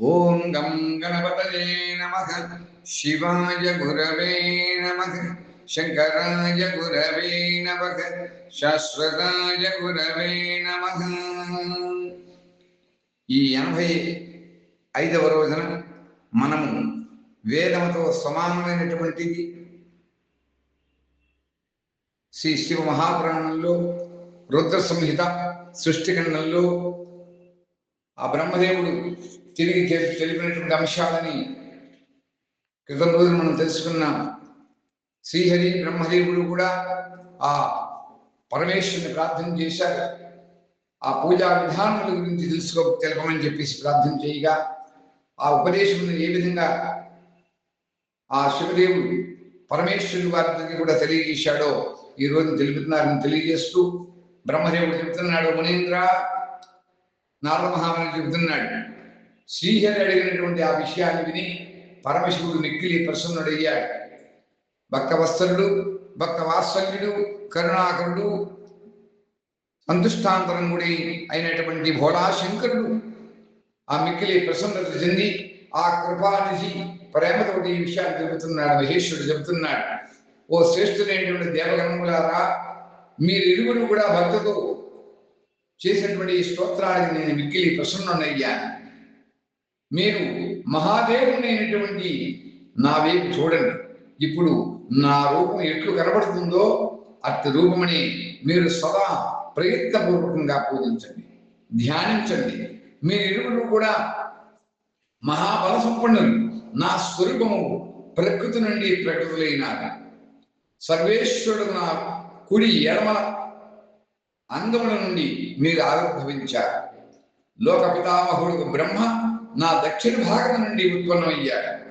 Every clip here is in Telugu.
ఓం గం గణపతయే నమ. శివాయ గురవే నమ. శంకరాయ గురవే నమ. శాశ్వతాయ గురవే నమ. ఈ ఎనభై ఐదవ రోజున మనము వేదముతో సమానమైనటువంటి శ్రీ శివ మహాపురాణంలో రుద్ర సంహిత సృష్టిఖండంలో ఆ బ్రహ్మదేవుడు తిరిగి తెలిపినటువంటి అంశాలని క్రితం రోజు మనం తెలుసుకున్నాం శ్రీహరి బ్రహ్మదేవుడు కూడా ఆ పరమేశ్వరుని ప్రార్థన చేశారు. ఆ పూజా విధానముల గురించి తెలుసుకో తెలపమని చెప్పేసి ప్రార్థన చేయగా ఆ ఉపదేశం ఏ విధంగా ఆ శివదేవుడు పరమేశ్వరుడు వారికి కూడా తెలియజేశాడో ఈ రోజు తెలుపుతున్నారని తెలియజేస్తూ బ్రహ్మదేవుడు చెబుతున్నాడు మునీంద్ర నారద మహామని చెబుతున్నాడు శ్రీహరి అడిగినటువంటి ఆ విషయాన్ని విని పరమశివుడు మిక్కిలి ప్రసన్నుడయ్యాడు భక్తవత్సలుడు భక్త వాత్సల్యుడు కరుణాకరుడు సంతుష్టాంతరంగుడి అయినటువంటి భోళాశంకరుడు ఆ మిక్కిలి ప్రసన్నత చెంది ఆ కృపానిధి ప్రేమతోటి ఈ విషయాన్ని చెబుతున్నాడు మహేశ్వరుడు చెబుతున్నాడు. ఓ శ్రేష్ఠులైనటువంటి దేవగణములారా మీరిరువురు కూడా భక్తతో చేసినటువంటి ఈ స్తోత్రానికి నేను మిక్కిలి ప్రసన్నున్నయ్యాను మీరు మహాదేవునైనటువంటి నా వైపు చూడండి. ఇప్పుడు నా రూపం ఎట్లు కనబడుతుందో అట్టి రూపమని మీరు సదా ప్రయత్నపూర్వకంగా పూజించండి. ధ్యానించండి. మీరిరువురు కూడా మహాబల సంపన్నులు. నా స్వరూపము ప్రకృతి నుండి ప్రకృతులైనారు సర్వేశ్వరుడు నా కుడి ఎడమ అందముల నుండి మీరు ఆవిర్భవించారు. లోక పితామహుడు బ్రహ్మ నా దక్షిణ భాగం నుండి ఉత్పన్నమయ్యాడు.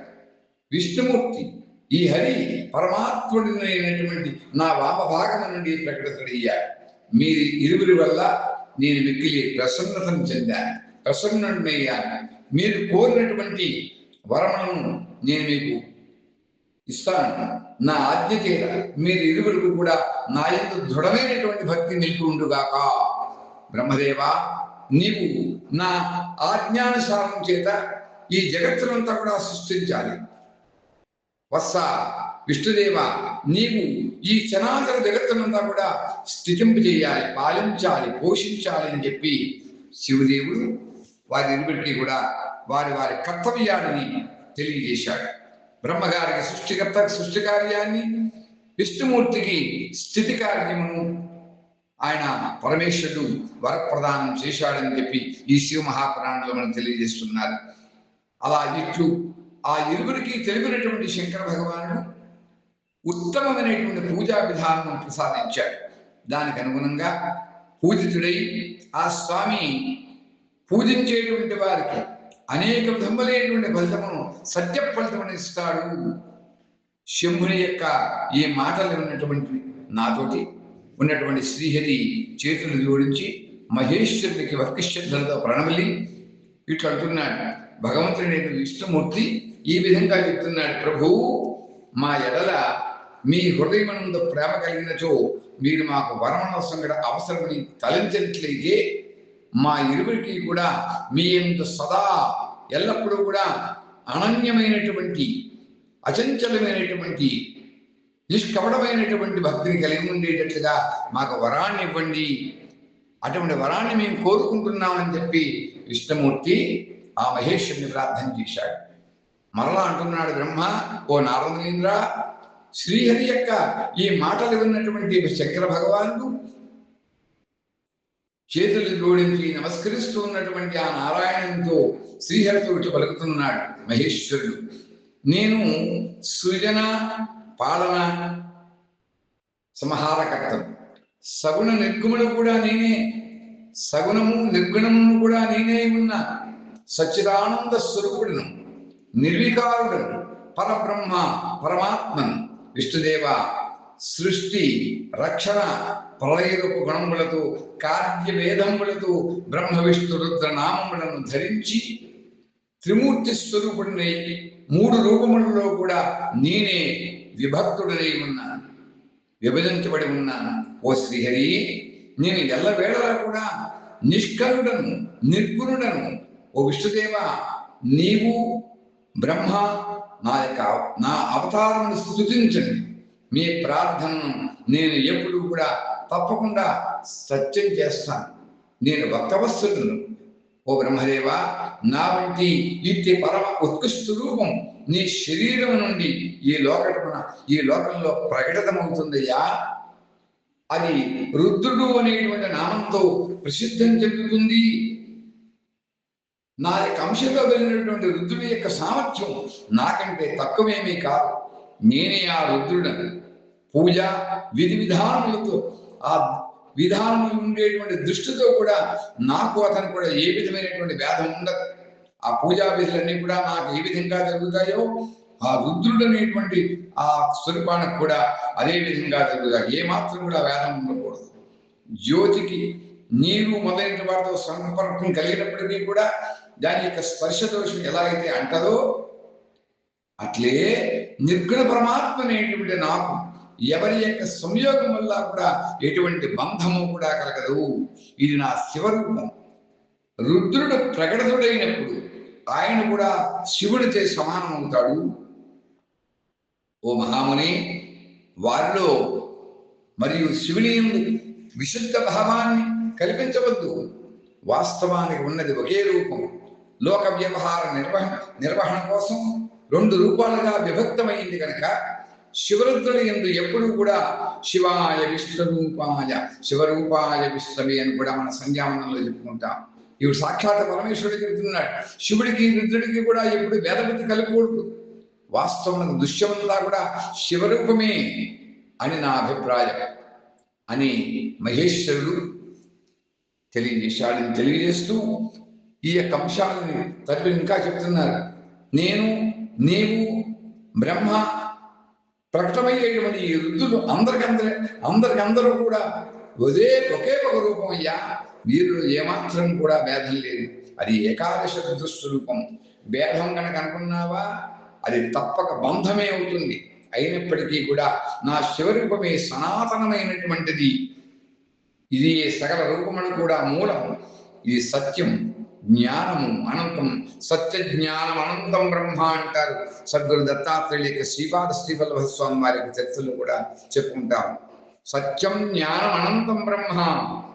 విష్ణుమూర్తి ఈ హరి పరమాత్ముడినైనటువంటి నా వామ భాగం నుండి ప్రకటితుడయ్యాడు. మీరు ఇరువురి వల్ల నేను మిక్కిలి ప్రసన్నతను చెందాను ప్రసన్నుడయ్యాను మీరు కోరినటువంటి వరములను నేను మీకు ఇస్తాను. నా ఆజ్ఞ చేత మీరు ఇరువురికి కూడా నా యొక్క దృఢమైనటువంటి భక్తి నిలిపి ఉండుగాక బ్రహ్మదేవా నీవు నా ఆజ్ఞానుసారం చేత ఈ జగత్తునంతా కూడా సృష్టించాలి. వత్స విష్ణుదేవ నీవు ఈ చనాచర జగత్తునంతా కూడా స్థితింపు చేయాలి పాలించాలి పోషించాలి అని చెప్పి శివదేవుడు వారి ఇరుబెట్టి కూడా వారి వారి కర్తవ్యాన్ని తెలియజేశాడు. బ్రహ్మగారికి సృష్టికర్త సృష్టి కార్యాన్ని విష్ణుమూర్తికి స్థితి కార్యమును ఆయన పరమేశ్వరుడు వరప్రదానం చేశాడని చెప్పి ఈ శివ మహాపురాణంలో మనం తెలియజేస్తున్నారు. అలా ఇట్లు ఆ ఇరువురికి తెలిపినటువంటి శంకర భగవానుడు ఉత్తమమైనటువంటి పూజా విధానం ప్రసాదించాడు. దానికి అనుగుణంగా పూజితుడై ఆ స్వామి పూజించేటువంటి వారికి అనేక విధములైనటువంటి ఫలితమును సత్య ఫలితమును ఇస్తాడు. శంభుని యొక్క ఈ మాటలు ఉన్నటువంటి నాతోటి ఉన్నటువంటి శ్రీహరి చేతులు జోడించి మహేశ్వరునికి వక్కిశ్రద్ధలతో ప్రణమలి ఇట్లా అంటున్నాడు భగవంతుడి విష్ణుమూర్తి ఈ విధంగా చెప్తున్నాడు ప్రభు మా ఎడల మీ హృదయమనందు ప్రేమ కలిగినచో మీరు మాకు వరమనవసరం కూడా అవసరమని తలంచినట్లయితే మా ఇరువురికి కూడా మీ ఎందు సదా ఎల్లప్పుడూ కూడా అనన్యమైనటువంటి అచంచలమైనటువంటి నిష్కపటమైనటువంటి భక్తిని కలిగి ఉండేటట్లుగా మాకు వరాన్ని ఇవ్వండి. అటువంటి వరాన్ని మేము కోరుకుంటున్నామని చెప్పి విష్ణుమూర్తి ఆ మహేశ్వరుని ప్రార్థన చేశాడు. మరలా అంటున్నాడు బ్రహ్మ ఓ నారదులేంద్ర శ్రీహరి యొక్క ఈ మాటలు విన్నటువంటి శంకర భగవానుడు చేతులు జోడించి నమస్కరిస్తూ ఉన్నటువంటి ఆ నారాయణంతో శ్రీహరితో ఇటు పలుకుతున్నాడు మహేశ్వరుడు. నేను సృజన పాలన సంహారకర్తను సగుణ నిర్గుణుడు కూడా నేనే సగుణము నిర్గుణము కూడా నేనే ఉన్న సచ్చిదానంద స్వరూపుడును నిర్వికారుడను పరబ్రహ్మ పరమాత్మను విష్ణుదేవ సృష్టి రక్షణ ప్రళయరూపు గుణములతో కార్యవేదములతో బ్రహ్మ విష్ణు రుద్ర నామములను ధరించి త్రిమూర్తి స్వరూపుడినై మూడు రూపములలో కూడా నేనే విభక్తుడనై ఉన్నాను. విభజించబడి ఉన్నాను. ఓ శ్రీహరి నేను ఎల్లవేళలా కూడా నిష్కరుడను నిర్గుణుడను. ఓ విష్ణుదేవ నీవు బ్రహ్మ నా యొక్క నా అవతారమును స్థుతించండి మీ ప్రార్థనను నేను ఎప్పుడు కూడా తప్పకుండా సత్యం చేస్తాను. నేను భక్తవస్తులను ఓ బ్రహ్మదేవ నా వంటి ఇట్టి పరమ ఉత్కృష్ట రూపం నీ శరీరం నుండి ఈ లోకమున ఈ లోకంలో ప్రకటితమవుతుందయ్యా. అది రుద్రుడు అనేటువంటి నామంతో ప్రసిద్ధం చెందుతుంది. నా యొక్క అంశంలో వెళ్ళినటువంటి రుద్రుడి యొక్క సామర్థ్యం నాకంటే తక్కువేమీ కాదు. నేనే ఆ రుద్రుడను. పూజ విధి విధానములతో ఆ విధానం ఉండేటువంటి దృష్టితో కూడా నాకు అతను కూడా ఏ విధమైనటువంటి భేదం ఉండదు. ఆ పూజా విధులన్నీ కూడా నాకు ఏ విధంగా జరుగుతాయో ఆ రుద్రుడు అనేటువంటి ఆ స్వరూపానికి కూడా అదే విధంగా జరుగుతాయి. ఏ మాత్రం కూడా వేదం ఉండకూడదు. జ్యోతికి నీరు మొదలైన వాటితో సంపర్కం కలిగినప్పటికీ కూడా దాని యొక్క స్పర్శ దోషం ఎలా అయితే అంటదో అట్లే నిర్గుణ పరమాత్మ అనేటువంటి నాకు ఎవరి యొక్క సంయోగం వల్ల కూడా ఎటువంటి బంధము కూడా కలగదు. ఇది నా శివరూపం. రుద్రుడు ప్రకటితుడైనప్పుడు ఆయన కూడా శివుడితో సమానం అవుతాడు. ఓ మహాముని వారిలో మరియు శివుని విశుద్ధ భావాన్ని కల్పించవద్దు. వాస్తవానికి ఉన్నది ఒకే రూపం లోక వ్యవహార నిర్వహణ నిర్వహణ కోసం రెండు రూపాలుగా విభక్తమైంది కనుక శివరుద్రుని ఎందు ఎప్పుడు కూడా శివాయ విష్ణురూపాయ శివరూపాయ విశ్వమే అని కూడా మన సంధ్యావనంలో చెప్పుకుంటాం. ఇవి సాక్షాత్ పరమేశ్వరుడికి చెప్తున్నాడు శివుడికి రుద్రుడికి కూడా ఎప్పుడు వేదబుద్ధి కలుపుకూడదు వాస్తవం దృశ్యమంతా కూడా శివరూపమే అని నా అభిప్రాయం అని మహేశ్వరుడు తెలియజేశాడని తెలియజేస్తూ ఈ యొక్క అంశాలని తల్లి ఇంకా చెప్తున్నారు. నేను నీవు బ్రహ్మ ప్రకటమయ్యేటువంటి ఈ రుద్దులు అందరికందరే అందరికందరూ కూడా ఒకే ఒకే ఒక రూపం అయ్యా వీరిలో ఏమాత్రం కూడా భేదం లేదు. అది ఏకాదశ రుద్రస్వరూపం భేదం కనుక అనుకున్నావా? అది తప్పక బంధమే అవుతుంది. అయినప్పటికీ కూడా నా శివరూపమే సనాతనమైనటువంటిది. ఇది సకల రూపమును కూడా మూలం. ఇది సత్యం. జ్ఞానము అనంతం సత్య జ్ఞానం అనంతం బ్రహ్మ అంటారు. సద్గురు దత్తాత్రేయుల యొక్క శ్రీపాద శ్రీవల్లభ స్వామి వారి చర్చలు కూడా చెప్పుకుంటాం. సత్యం జ్ఞానం అనంతం బ్రహ్మ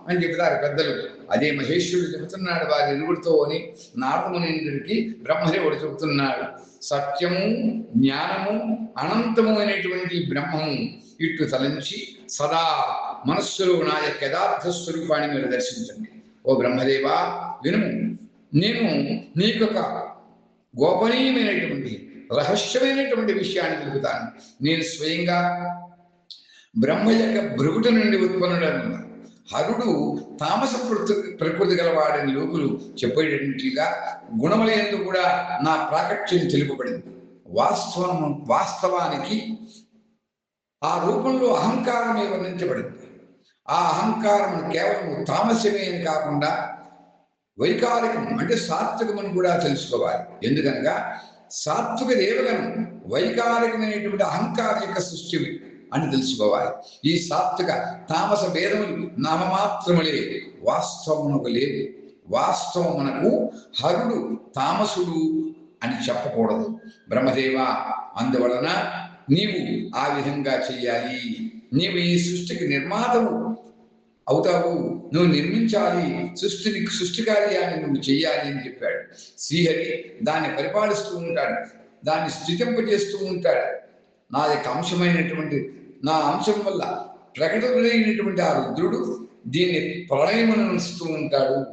అని చెబుతారు పెద్దలు. అదే మహేశ్వరుడు చెబుతున్నాడు వారి ఇరువురితో అని నారదమునికి బ్రహ్మదేవుడు చెబుతున్నాడు. సత్యము జ్ఞానము అనంతము అనేటువంటి బ్రహ్మము ఇట్టు తలంచి సదా మనస్సులో నా యొక్క యథార్థ స్వరూపాన్ని మీరు దర్శించండి. ఓ బ్రహ్మదేవా వినుము. నేను నీకొక గోపనీయమైనటువంటి రహస్యమైనటువంటి విషయాన్ని తెలుపుతాను నేను స్వయంగా బ్రహ్మ యొక్క భృగుట నుండి ఉత్పన్నుడనున్నా హరుడు తామస ప్రకృతి ప్రకృతి గలవాడని లోకులు చెప్పేటట్లుగా గుణములందు కూడా నా ప్రాకట్యం తెలుపబడింది. వాస్తవం వాస్తవానికి ఆ రూపంలో అహంకారమే వర్ణించబడింది. ఆ అహంకారం కేవలం తామసమే అని కాకుండా వైకారికం అంటే సాత్వికమని కూడా తెలుసుకోవాలి. ఎందుకనగా సాత్విక దేవగనం వైకారికమైనటువంటి అహంకారం యొక్క సృష్టి అని తెలుసుకోవాలి. ఈ సాత్విక తామస భేదములు నామమాత్రములే వాస్తవమునకు లేదు వాస్తవమునకు హరుడు తామసుడు అని చెప్పకూడదు. బ్రహ్మదేవ అందువలన నీవు ఆ విధంగా చెయ్యాలి. నీవు ఈ సృష్టికి నిర్మాతము అవుతావు. నువ్వు నిర్మించాలి. సృష్టిని సృష్టి కార్యాన్ని నువ్వు చేయాలి అని చెప్పాడు. శ్రీహరి దాన్ని పరిపాలిస్తూ ఉంటాడు. దాన్ని స్థితింపజేస్తూ ఉంటాడు. నా యొక్క అంశమైనటువంటి నా అంశం వల్ల ప్రకటనైనటువంటి ఆ రుద్రుడు దీన్ని ప్రళయమనిస్తూ ఉంటాడు.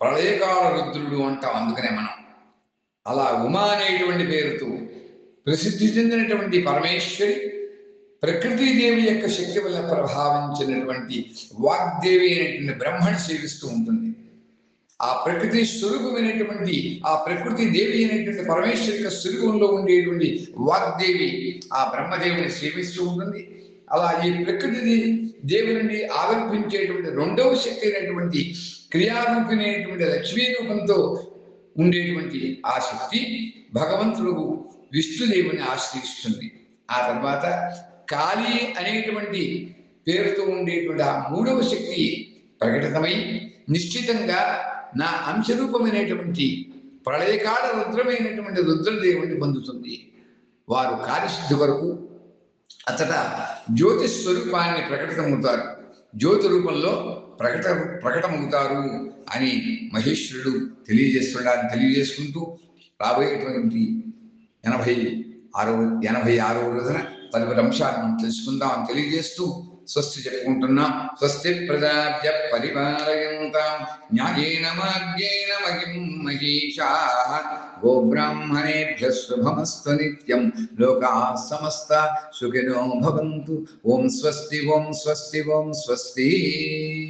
ప్రళయకాల రుద్రుడు అంటాం అందుకనే మనం. అలా ఉమా అనేటువంటి పేరుతో ప్రసిద్ధి చెందినటువంటి పరమేశ్వరి ప్రకృతి దేవి యొక్క శక్తి వల్ల ప్రభావించినటువంటి వాగ్దేవి అనేటువంటి బ్రహ్మని సేవిస్తూ ఉంటుంది. ఆ ప్రకృతి స్వరూపమైనటువంటి ఆ ప్రకృతి దేవి అనేటువంటి పరమేశ్వరి యొక్క స్వరూపంలో ఉండేటువంటి వాగ్దేవి ఆ బ్రహ్మదేవిని సేవిస్తూ ఉంటుంది. అలా ఈ ప్రకృతి దేవి నుండి ఆవిర్భించేటువంటి రెండవ శక్తి అయినటువంటి క్రియారూపిణైనటువంటి లక్ష్మీ రూపంతో ఉండేటువంటి ఆ శక్తి భగవంతుడు విష్ణుదేవుని ఆశ్రయిస్తుంది. ఆ తర్వాత కాళీ అనేటువంటి పేరుతో ఉండేటువంటి ఆ మూడవ శక్తి ప్రకటితమై నిశ్చితంగా నా అంశరూపమైనటువంటి ప్రళయకాల రుద్రమైనటువంటి రుద్రదేవుని పొందుతుంది. వారు కార్యసిద్ధి వరకు అతట జ్యోతి స్వరూపాన్ని ప్రకటితమవుతారు. జ్యోతి రూపంలో ప్రకట ప్రకటమవుతారు అని మహేశ్వరుడు తెలియజేస్తున్నాడని తెలియజేసుకుంటూ రాబోయేటువంటి ఎనభై ఆరో ఎనభై ఆరో రోజున తదుపరి అంశాలను తెలుసుకుందామని తెలియజేస్తూ స్వస్తి చెప్పుకుంటున్నాం స్వస్తి ప్రజాభ్య పరిపాలయంతాం. న్యాయేన మార్గేణ మహిం మహిషా. గోబ్రాహ్మణేభ్య శుభమస్తు నిత్యం. లోకా సమస్త సుఖినో భవంతు. ఓం స్వస్తి ఓం స్వస్తి ఓం స్వస్తి.